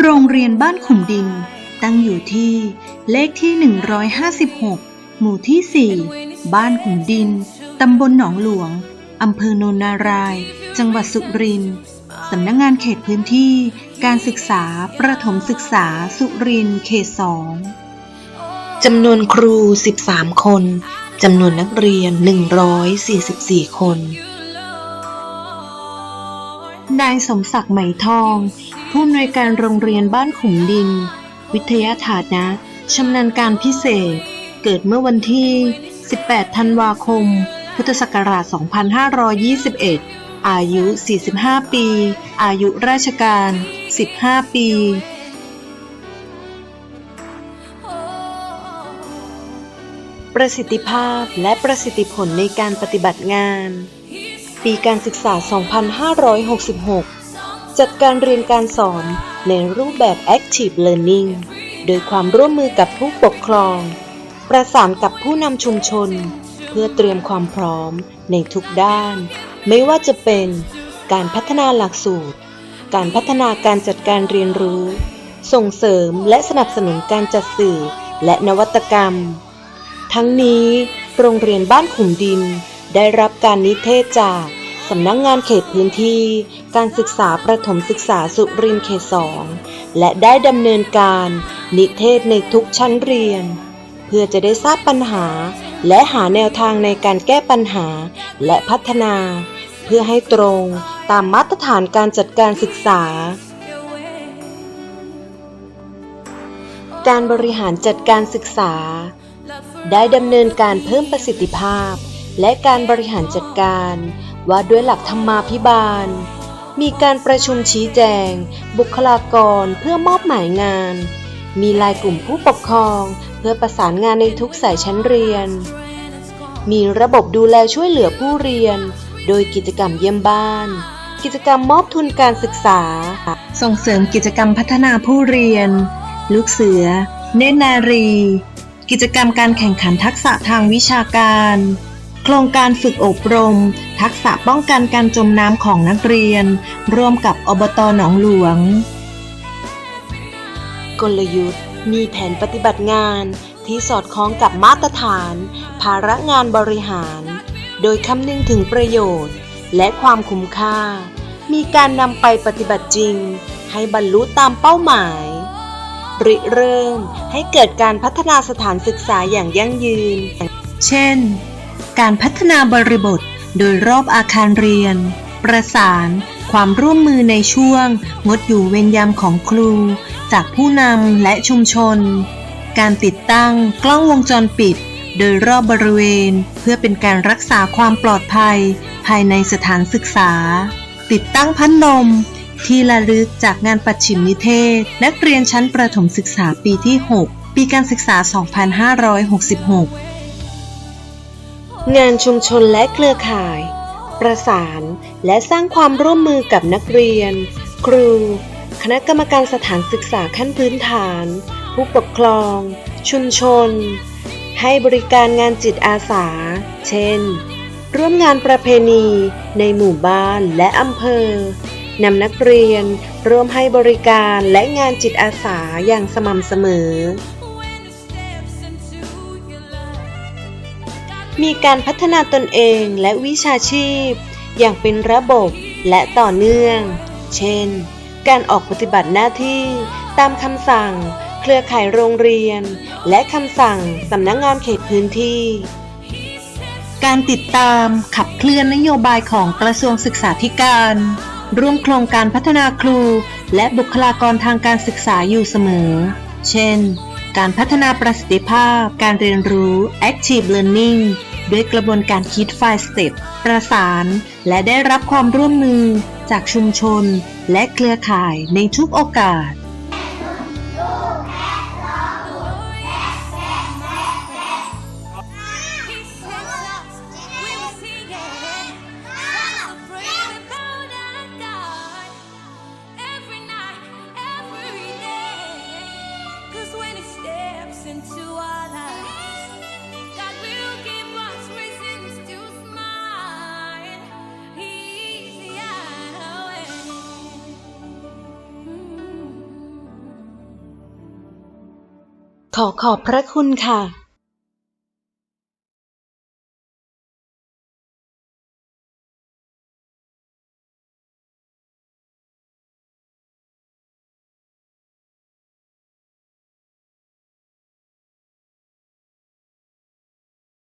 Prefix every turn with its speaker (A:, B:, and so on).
A: โรงเรียนบ้านขุมดิน ตั้งอยู่ที่เลขที่ 156 หมู่ที่ 4 บ้านขุมดิน ตำบลหนองหลวง อำเภอโนนนาราย จังหวัดสุรินทร์สำนักงงานเขตพื้นที่ การศึกษาประถมศึกษาสุรินทร์เขต2จำนวนครู 13 คน จำนวนนักเรียน 144 คน นายสมศักดิ์ไหมทอง ผู้อำนวยการโรงเรียนบ้านขุมดิน วิทยาฐานะชำนาญการพิเศษ เกิดเมื่อวันที่ 18 ธันวาคม พุทธศักราช 2521 อายุ 45 ปี อายุราชการ 15 ปีประสิทธิภาพและประสิทธิผลในการปฏิบัติงาน ปีการศึกษา 2566 จัดการเรียนการสอนในรูปแบบ Active Learning โดยความร่วมมือกับผู้ปกครอง ประสานกับผู้นำชุมชน เพื่อเตรียมความพร้อมในทุกด้าน ไม่ว่าจะเป็นการพัฒนาหลักสูตร การพัฒนาการจัดการเรียนรู้ ส่งเสริมและสนับสนุนการจัดสื่อและนวัตกรรม ทั้งนี้ โรงเรียนบ้านขุมดินได้รับการนิเทศจาก สำนักงงานเขตพื้นที่ การศึกษาประถมศึกษาสุรินทร์เขตสองและได้ดำเนินการนิเทศในทุกชั้นเรียน เพื่อจะได้ทราบปัญหา และหาแนวทางในการแก้ปัญหาและพัฒนา เพื่อให้ตรงตามมาตรฐานการจัดการศึกษา การบริหารจัดการศึกษา ได้ดำเนินการเพิ่มประสิทธิภาพ และการบริหารจัดการว่าด้วยหลักธรรมาภิบาล มีการประชุมชี้แจง บุคลากรเพื่อมอบหมายงาน มีลายกลุ่มผู้ปกครอง เพื่อประสานงานในทุกสายชั้นเรียน มีระบบดูแลช่วยเหลือผู้เรียน โดยกิจกรรมเยี่ยมบ้าน กิจกรรมมอบทุนการศึกษา ส่งเสริมกิจกรรมพัฒนาผู้เรียน ลูกเสือ เนตรนารี กิจกรรมการแข่งขันทักษะทางวิชาการ โครงการฝึกอบรม ทักษะป้องกันการจมน้ำของนักเรียน ร่วมกับอบตหนองหลวง กลยุทธ์มีแผนปฏิบัติงานที่สอดคล้องกับมาตรฐาน ภาระงานบริหาร โดยคำนึงถึงประโยชน์ และความคุ้มค่า มีการนำไปปฏิบัติจริง ให้บรรลุตามเป้าหมาย ริเริ่มให้เกิดการพัฒนาสถานศึกษาอย่างยั่งยืน เช่น การพัฒนาบริบท โดยรอบอาคารเรียน ประสาน ความร่วมมือในช่วง งดอยู่เวรยามของครู จากผู้นำและชุมชน การติดตั้งกล้องวงจรปิด โดยรอบบริเวณ เพื่อเป็นการรักษาความปลอดภัย ภายในสถานศึกษา ติดตั้งพัดลมที่ระลึกจากงานปัจฉิมนิเทศ นักเรียนชั้นประถมศึกษาปีที่ 6 ปีการศึกษา 2566 งานชุมชนและเครือข่าย ประสานและสร้างความร่วมมือกับนักเรียน ครู คณะกรรมการสถานศึกษาขั้นพื้นฐาน ผู้ปกครอง ชุมชน ให้บริการงานจิตอาสา เช่น ร่วมงานประเพณีในหมู่บ้านและอำเภอนำนักเรียนร่วมให้บริการและงานจิตอาสาอย่างสม่ำเสมอ มีการพัฒนาตนเองและวิชาชีพ อย่างเป็นระบบและต่อเนื่อง เช่น การออกปฏิบัติหน้าที่ตามคำสั่ง เครือข่ายโรงเรียน และคำสั่งสำนักงงานเขตพื้นที่ การติดตามขับเคลื่อนนโยบายของกระทรวงศึกษาธิการ ร่วมโครงการพัฒนาครู และบุคลากรทางการศึกษาอยู่เสมอ เช่น การพัฒนาประสิทธิภาพ การเรียนรู้ Active Learning ด้วยกระบวนการคิด5 Step ประสาน และได้รับความร่วมมือจากชุมชน และเครือข่ายในทุกโอกาส ขอขอบพระคุณค่ะ